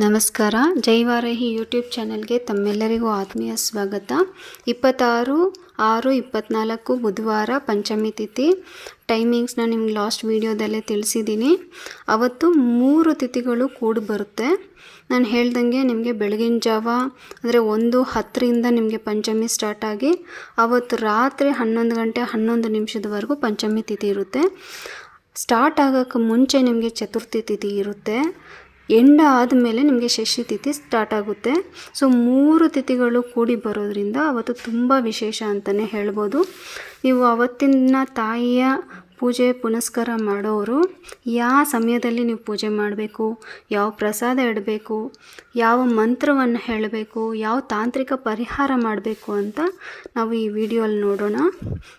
ನಮಸ್ಕಾರ. ಜೈವಾರಹಿ ಯೂಟ್ಯೂಬ್ ಚಾನೆಲ್ಗೆ ತಮ್ಮೆಲ್ಲರಿಗೂ ಆತ್ಮೀಯ ಸ್ವಾಗತ. ಇಪ್ಪತ್ತಾರು, ಆರು ಇಪ್ಪತ್ತ್ನಾಲ್ಕು ಬುಧವಾರ ಪಂಚಮಿ ತಿಥಿ. ಟೈಮಿಂಗ್ಸ್ನ ನಿಮ್ಗೆ ಲಾಸ್ಟ್ ವೀಡಿಯೋದಲ್ಲೇ ತಿಳಿಸಿದ್ದೀನಿ. ಅವತ್ತು ಮೂರು ತಿಥಿಗಳು ಕೂಡಿ ಬರುತ್ತೆ. ನಾನು ಹೇಳ್ದಂಗೆ ನಿಮಗೆ ಬೆಳಗಿನ ಜಾವ, ಅಂದರೆ ಒಂದು ಹತ್ತರಿಂದ ನಿಮಗೆ ಪಂಚಮಿ ಸ್ಟಾರ್ಟ್ ಆಗಿ, ಅವತ್ತು ರಾತ್ರಿ ಹನ್ನೊಂದು ಗಂಟೆ ಹನ್ನೊಂದು ನಿಮಿಷದವರೆಗೂ ಪಂಚಮಿ ತಿಥಿ ಇರುತ್ತೆ. ಸ್ಟಾರ್ಟ್ ಆಗೋಕ್ಕೆ ಮುಂಚೆ ನಿಮಗೆ ಚತುರ್ಥಿ ತಿಥಿ ಇರುತ್ತೆ. ಎಂಡ ಆದಮೇಲೆ ನಿಮಗೆ ಷಷ್ಠಿ ತಿಥಿ ಸ್ಟಾರ್ಟ್ ಆಗುತ್ತೆ. ಸೊ ಮೂರು ತಿಥಿಗಳು ಕೂಡಿ ಬರೋದ್ರಿಂದ ಅವತ್ತು ತುಂಬ ವಿಶೇಷ ಅಂತಲೇ ಹೇಳ್ಬೋದು. ನೀವು ಅವತ್ತಿನ ತಾಯಿಯ ಪೂಜೆ ಪುನಸ್ಕಾರ ಮಾಡೋರು ಯಾವ ಸಮಯದಲ್ಲಿ ನೀವು ಪೂಜೆ ಮಾಡಬೇಕು, ಯಾವ ಪ್ರಸಾದ ಇಡಬೇಕು, ಯಾವ ಮಂತ್ರವನ್ನು ಹೇಳಬೇಕು, ಯಾವ ತಾಂತ್ರಿಕ ಪರಿಹಾರ ಮಾಡಬೇಕು ಅಂತ ನಾವು ಈ ವಿಡಿಯೋಲ್ಲಿ ನೋಡೋಣ.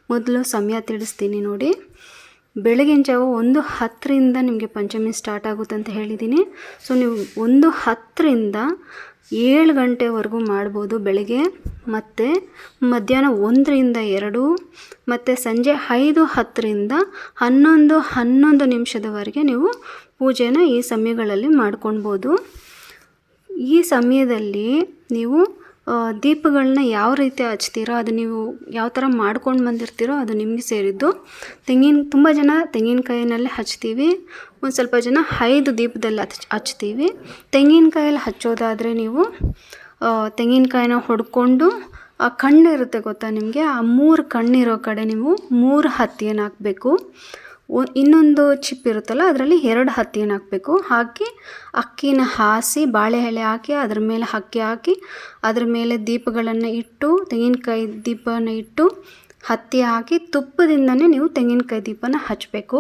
ಮೊದಲು ಸಮಯ ತಿಳಿಸ್ತೀನಿ ನೋಡಿ. ಬೆಳಗಿನ ಜಾವ ಒಂದು ಹತ್ತರಿಂದ ನಿಮಗೆ ಪಂಚಮಿ ಸ್ಟಾರ್ಟ್ ಆಗುತ್ತೆ ಅಂತ ಹೇಳಿದ್ದೀನಿ ಸೊ ನೀವು ಒಂದು ಹತ್ತರಿಂದ ಏಳು ಗಂಟೆವರೆಗೂ ಮಾಡ್ಬೋದು ಬೆಳಗ್ಗೆ, ಮತ್ತು ಮಧ್ಯಾಹ್ನ ಒಂದರಿಂದ ಎರಡು, ಮತ್ತು ಸಂಜೆ ಐದು ಹತ್ತರಿಂದ ಹನ್ನೊಂದು ಹನ್ನೊಂದು ನಿಮಿಷದವರೆಗೆ ನೀವು ಪೂಜೆನ ಈ ಸಮಯಗಳಲ್ಲಿ ಮಾಡ್ಕೊಳ್ಬೋದು ಈ ಸಮಯದಲ್ಲಿ ನೀವು ದೀಪಗಳನ್ನ ಯಾವ ರೀತಿ ಹಚ್ತೀರೋ ಅದು ನೀವು ಯಾವ ಥರ ಮಾಡ್ಕೊಂಡು ಬಂದಿರ್ತೀರೋ ಅದು ನಿಮಗೆ ಸೇರಿದ್ದು. ತೆಂಗಿನ, ತುಂಬ ಜನ ತೆಂಗಿನಕಾಯಿನಲ್ಲೇ ಹಚ್ತೀವಿ. ಒಂದು ಸ್ವಲ್ಪ ಜನ ಐದು ದೀಪದಲ್ಲಿ ಹಚ್, ಹಚ್ತೀವಿ. ತೆಂಗಿನಕಾಯಲ್ಲಿ ಹಚ್ಚೋದಾದರೆ ನೀವು ತೆಂಗಿನಕಾಯಿನ ಹೊಡ್ಕೊಂಡು ಆ ಕಣ್ಣು ಇರುತ್ತೆ ಗೊತ್ತಾ ನಿಮಗೆ? ಆ ಮೂರು ಕಣ್ಣಿರೋ ಕಡೆ ನೀವು ಮೂರು ಹತ್ತಿಯನ್ನು ಹಾಕಬೇಕು. ಇನ್ನೊಂದು ಚಿಪ್ ಇರುತ್ತಲ್ಲ, ಅದರಲ್ಲಿ ಎರಡು ಹತ್ತಿಯನ್ನು ಹಾಕಬೇಕು. ಹಾಕಿ ಅಕ್ಕಿನ ಹಾಸಿ ಬಾಳೆ ಎಲೆ ಹಾಕಿ, ಅದ್ರ ಮೇಲೆ ಅಕ್ಕಿ ಹಾಕಿ, ಅದ್ರ ಮೇಲೆ ದೀಪಗಳನ್ನು ಇಟ್ಟು, ತೆಂಗಿನಕಾಯಿ ದೀಪನ ಇಟ್ಟು ಹತ್ತಿ ಹಾಕಿ ತುಪ್ಪದಿಂದನೇ ನೀವು ತೆಂಗಿನಕಾಯಿ ದೀಪನ ಹಚ್ಚಬೇಕು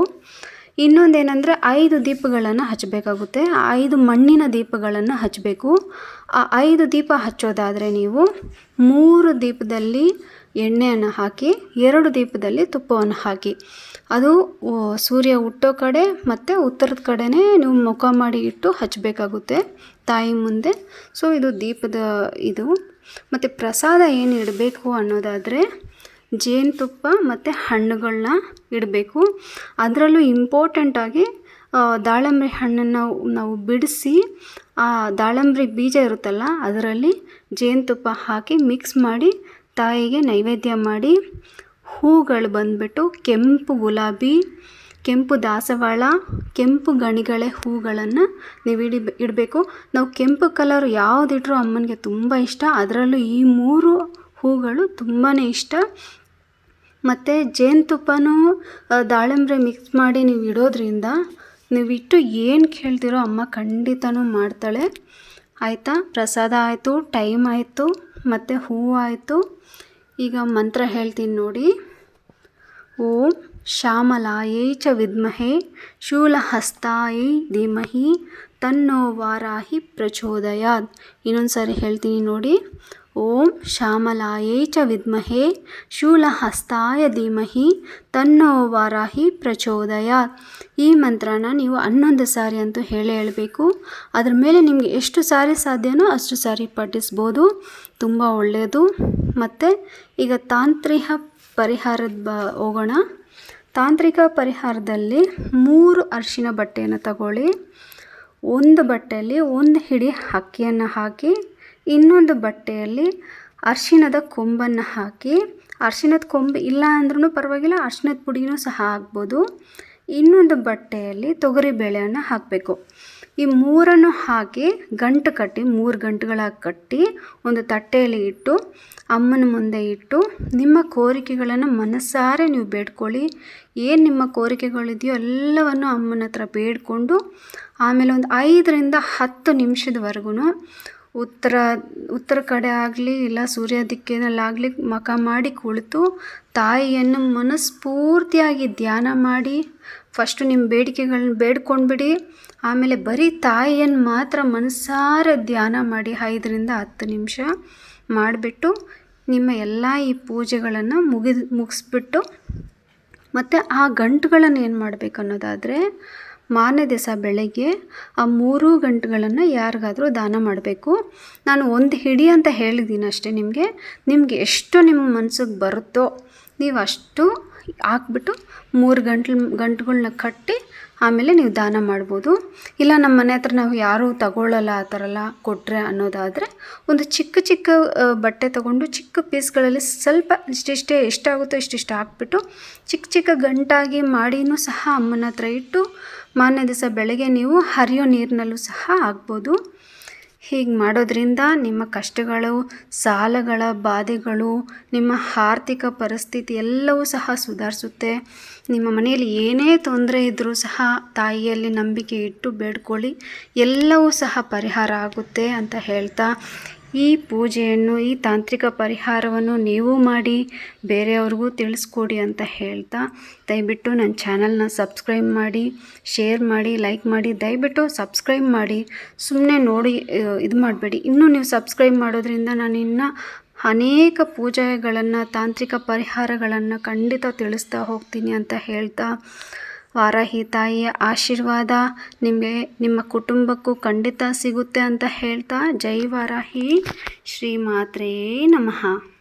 ಇನ್ನೊಂದೇನೆಂದರೆ ಐದು ದೀಪಗಳನ್ನು ಹಚ್ಚಬೇಕಾಗುತ್ತೆ ಆ ಐದು ಮಣ್ಣಿನ ದೀಪಗಳನ್ನು ಹಚ್ಚಬೇಕು ಆ ಐದು ದೀಪ ಹಚ್ಚೋದಾದರೆ ನೀವು ಮೂರು ದೀಪದಲ್ಲಿ ಎಣ್ಣೆಯನ್ನು ಹಾಕಿ, ಎರಡು ದೀಪದಲ್ಲಿ ತುಪ್ಪವನ್ನು ಹಾಕಿ. ಅದು ಸೂರ್ಯ ಹುಟ್ಟೋ ಕಡೆ ಮತ್ತು ಉತ್ತರದ ಕಡೆನೇ ನೀವು ಮುಖ ಮಾಡಿ ಇಟ್ಟು ಹಚ್ಚಬೇಕಾಗುತ್ತೆ ತಾಯಿ ಮುಂದೆ. ಸೊ, ಇದು ದೀಪದ ಇದು. ಮತ್ತು ಪ್ರಸಾದ ಏನು ಇಡಬೇಕು ಅನ್ನೋದಾದರೆ ಜೇನುತುಪ್ಪ ಮತ್ತು ಹಣ್ಣುಗಳನ್ನ ಇಡಬೇಕು. ಅದರಲ್ಲೂ ಇಂಪಾರ್ಟೆಂಟಾಗಿ ದಾಳಂಬ್ರಿ ಹಣ್ಣನ್ನು ನಾವು ಬಿಡಿಸಿ, ಆ, ದಾಳಂಬ್ರಿ ಬೀಜ ಇರುತ್ತಲ್ಲ, ಅದರಲ್ಲಿ ಜೇನುತುಪ್ಪ ಹಾಕಿ ಮಿಕ್ಸ್ ಮಾಡಿ, ತಾಯಿಗೆ ನೈವೇದ್ಯ ಮಾಡಿ, ಹೂಗಳು ಬಂದುಬಿಟ್ಟು ಕೆಂಪು ಗುಲಾಬಿ, ಕೆಂಪು ದಾಸವಾಳ, ಕೆಂಪು ಗಣಿಗಳೆ ಹೂಗಳನ್ನು ನೀವು ಇಡಿ, ಇಡಬೇಕು. ನಾವು ಕೆಂಪು ಕಲರ್ ಯಾವುದಿಟ್ರೂ ಅಮ್ಮನಿಗೆ ತುಂಬ ಇಷ್ಟ. ಅದರಲ್ಲೂ ಈ ಮೂರು ಹೂಗಳು ತುಂಬಾ ಇಷ್ಟ. ಮತ್ತು ಜೇನುತುಪ್ಪನೂ ದಾಳಿಂಬೆ ಮಿಕ್ಸ್ ಮಾಡಿ ನೀವು ಇಡೋದ್ರಿಂದ ನೀವು ಇಟ್ಟು ಏನು ಕೇಳ್ತಿರೋ ಅಮ್ಮ ಖಂಡಿತನೂ ಮಾಡ್ತಾಳೆ. ಆಯಿತಾ? ಪ್ರಸಾದ ಆಯಿತು ಟೈಮ್ ಆಯಿತು, ಮತ್ತು ಹೂವು ಆಯಿತು. ಈಗ ಮಂತ್ರ ಹೇಳ್ತೀನಿ ನೋಡಿ. ಓಂ ಶ್ಯಾಮಲಾಯೈ ಚ ವಿದ್ಮಹೆ, ಶೂಲಹಸ್ತಾಯೈ ಧೀಮಹಿ ತನ್ನೋ ವಾರಾಹಿ ಪ್ರಚೋದಯಾತ್. ಇನ್ನೊಂದು ಸಾರಿ ಹೇಳ್ತೀನಿ ನೋಡಿ. ಓಂ ಶ್ಯಾಮಲಾಯೈ ಚ ವಿದ್ಮಹೆ ಶೂಲಹಸ್ತಾಯ ಧೀಮಹಿ ತನ್ನೋ ವಾರಾಹಿ ಪ್ರಚೋದಯಾತ್. ಈ ಮಂತ್ರನ ನೀವು ಹನ್ನೊಂದು ಸಾರಿ ಅಂತೂ ಹೇಳೇ ಹೇಳಬೇಕು. ಅದ್ರ ಮೇಲೆ ನಿಮಗೆ ಎಷ್ಟು ಸಾರಿ ಸಾಧ್ಯನೋ ಅಷ್ಟು ಸಾರಿ ಪಠಿಸ್ಬೋದು. ತುಂಬ ಒಳ್ಳೆಯದು. ಮತ್ತು ಈಗ ತಾಂತ್ರಿಕ ಪರಿಹಾರದ ಬ, ಹೋಗೋಣ. ತಾಂತ್ರಿಕ ಪರಿಹಾರದಲ್ಲಿ ಮೂರು ಅರಿಶಿನ ಬಟ್ಟೆಯನ್ನು ತಗೊಳ್ಳಿ. ಒಂದು ಬಟ್ಟೆಯಲ್ಲಿ ಒಂದು ಹಿಡಿ ಅಕ್ಕಿಯನ್ನು ಹಾಕಿ, ಇನ್ನೊಂದು ಬಟ್ಟೆಯಲ್ಲಿ ಅರಿಶಿಣದ ಕೊಂಬನ್ನು ಹಾಕಿ, ಅರ್ಶಿಣದ ಕೊಂಬು ಇಲ್ಲ ಅಂದ್ರೂ ಪರವಾಗಿಲ್ಲ ಅರ್ಶಿನದ ಪುಡಿನೂ ಸಹ ಹಾಕ್ಬೋದು. ಇನ್ನೊಂದು ಬಟ್ಟೆಯಲ್ಲಿ ತೊಗರಿಬೇಳೆಯನ್ನು ಹಾಕಬೇಕು. ಈ ಮೂರನ್ನು ಹಾಕಿ ಗಂಟು ಕಟ್ಟಿ, ಮೂರು ಗಂಟುಗಳಾಗಿ ಕಟ್ಟಿ ಒಂದು ತಟ್ಟೆಯಲ್ಲಿ ಇಟ್ಟು, ಅಮ್ಮನ ಮುಂದೆ ಇಟ್ಟು, ನಿಮ್ಮ ಕೋರಿಕೆಗಳನ್ನು ಮನಸ್ಸಾರೆ ನೀವು ಬೇಡ್ಕೊಳ್ಳಿ. ಏನು ನಿಮ್ಮ ಕೋರಿಕೆಗಳಿದೆಯೋ ಎಲ್ಲವನ್ನು ಅಮ್ಮನ ಹತ್ರ ಬೇಡಿಕೊಂಡು, ಆಮೇಲೆ ಒಂದು ಐದರಿಂದ ಹತ್ತು ನಿಮಿಷದವರೆಗೂ ಉತ್ತರ ಉತ್ತರ ಕಡೆ ಆಗಲಿ, ಇಲ್ಲ ಸೂರ್ಯ ದಿಕ್ಕಿನಲ್ಲಾಗಲಿ ಮಖ ಮಾಡಿ ಕುಳಿತು ತಾಯಿಯನ್ನು ಮನಸ್ಫೂರ್ತಿಯಾಗಿ ಧ್ಯಾನ ಮಾಡಿ ಫಸ್ಟು ನಿಮ್ಮ ಬೇಡಿಕೆಗಳನ್ನ ಬೇಡ್ಕೊಂಡ್ಬಿಡಿ. ಆಮೇಲೆ ಬರೀ ತಾಯಿಯನ್ನು ಮಾತ್ರ ಮನಸಾರ ಧ್ಯಾನ ಮಾಡಿ ಐದರಿಂದ ಹತ್ತು ನಿಮಿಷ ಮಾಡಿಬಿಟ್ಟು ನಿಮ್ಮ ಎಲ್ಲ ಈ ಪೂಜೆಗಳನ್ನು ಮುಗಿದು ಮುಗಿಸ್ಬಿಟ್ಟು ಮತ್ತು ಆ ಗಂಟುಗಳನ್ನು ಏನು ಮಾಡಬೇಕು ಅನ್ನೋದಾದರೆ ಮಾರನೇ ದಿವಸ ಬೆಳಗ್ಗೆ ಆ ಮೂರು ಗಂಟುಗಳನ್ನು ಯಾರಿಗಾದರೂ ದಾನ ಮಾಡಬೇಕು. ನಾನು ಒಂದು ಹಿಡಿ ಅಂತ ಹೇಳಿದ್ದೀನಿ ಅಷ್ಟೇ ನಿಮಗೆ. ನಿಮಗೆ ಎಷ್ಟು ನಿಮ್ಮ ಮನಸ್ಸಿಗೆ ಬರುತ್ತೋ ನೀವು ಅಷ್ಟು ಹಾಕ್ಬಿಟ್ಟು ಮೂರು ಗಂಟ್ಲು ಗಂಟುಗಳನ್ನ ಕಟ್ಟಿ ಆಮೇಲೆ ನೀವು ದಾನ ಮಾಡ್ಬೋದು. ಇಲ್ಲ ನಮ್ಮ ಮನೆ ಹತ್ರ ನಾವು ಯಾರೂ ತಗೊಳ್ಳಲ್ಲ ಆ ಥರ ಎಲ್ಲ ಕೊಟ್ಟರೆ ಅನ್ನೋದಾದರೆ ಒಂದು ಚಿಕ್ಕ ಚಿಕ್ಕ ಬಟ್ಟೆ ತೊಗೊಂಡು ಚಿಕ್ಕ ಪೀಸ್ಗಳಲ್ಲಿ ಸ್ವಲ್ಪ ಇಷ್ಟಿಷ್ಟೇ ಎಷ್ಟಾಗುತ್ತೋ ಇಷ್ಟಿಷ್ಟು ಹಾಕ್ಬಿಟ್ಟು ಚಿಕ್ಕ ಚಿಕ್ಕ ಗಂಟಾಗಿ ಮಾಡಿನೂ ಸಹ ಅಮ್ಮನ ಹತ್ರ ಇಟ್ಟು ಮಾರನೇ ದಿವಸ ಬೆಳಗ್ಗೆ ನೀವು ಹರಿಯೋ ನೀರಿನಲ್ಲೂ ಸಹ ಹಾಕ್ಬೋದು. ಹೀಗೆ ಮಾಡೋದ್ರಿಂದ ನಿಮ್ಮ ಕಷ್ಟಗಳು, ಸಾಲಗಳ ಬಾಧೆಗಳು, ನಿಮ್ಮ ಆರ್ಥಿಕ ಪರಿಸ್ಥಿತಿ ಎಲ್ಲವೂ ಸಹ ಸುಧಾರಿಸುತ್ತೆ. ನಿಮ್ಮ ಮನೆಯಲ್ಲಿ ಏನೇ ತೊಂದರೆ ಇದ್ದರೂ ಸಹ ತಾಯಿಯಲ್ಲಿ ನಂಬಿಕೆ ಇಟ್ಟು ಬೇಡ್ಕೊಳ್ಳಿ. ಎಲ್ಲವೂ ಸಹ ಪರಿಹಾರ ಆಗುತ್ತೆ ಅಂತ ಹೇಳ್ತಾ ಈ ಪೂಜೆಯನ್ನು, ಈ ತಾಂತ್ರಿಕ ಪರಿಹಾರವನ್ನು ನೀವು ಮಾಡಿ, ಬೇರೆಯವ್ರಿಗೂ ತಿಳಿಸ್ಕೊಡಿ ಅಂತ ಹೇಳ್ತಾ ದಯವಿಟ್ಟು ನನ್ನ ಚಾನಲ್ನ ಸಬ್ಸ್ಕ್ರೈಬ್ ಮಾಡಿ, ಶೇರ್ ಮಾಡಿ, ಲೈಕ್ ಮಾಡಿ, ದಯವಿಟ್ಟು ಸಬ್ಸ್ಕ್ರೈಬ್ ಮಾಡಿ. ಸುಮ್ಮನೆ ನೋಡಿ ಇದು ಮಾಡಬೇಡಿ. ಇನ್ನೂ ನೀವು ಸಬ್ಸ್ಕ್ರೈಬ್ ಮಾಡೋದ್ರಿಂದ ನಾನು ಇನ್ನು ಅನೇಕ ಪೂಜೆಗಳನ್ನು, ತಾಂತ್ರಿಕ ಪರಿಹಾರಗಳನ್ನು ಖಂಡಿತ ತಿಳಿಸ್ತಾ ಹೋಗ್ತೀನಿ ಅಂತ ಹೇಳ್ತಾ ವಾರಾಹಿ ತಾಯಿಯ ಆಶೀರ್ವಾದ ನಿಮಗೆ, ನಿಮ್ಮ ಕುಟುಂಬಕ್ಕೂ ಖಂಡಿತ ಸಿಗುತ್ತೆ ಅಂತ ಹೇಳ್ತಾ ಜೈ ವಾರಾಹಿ. ಶ್ರೀ ಮಾತ್ರೇ ನಮಃ.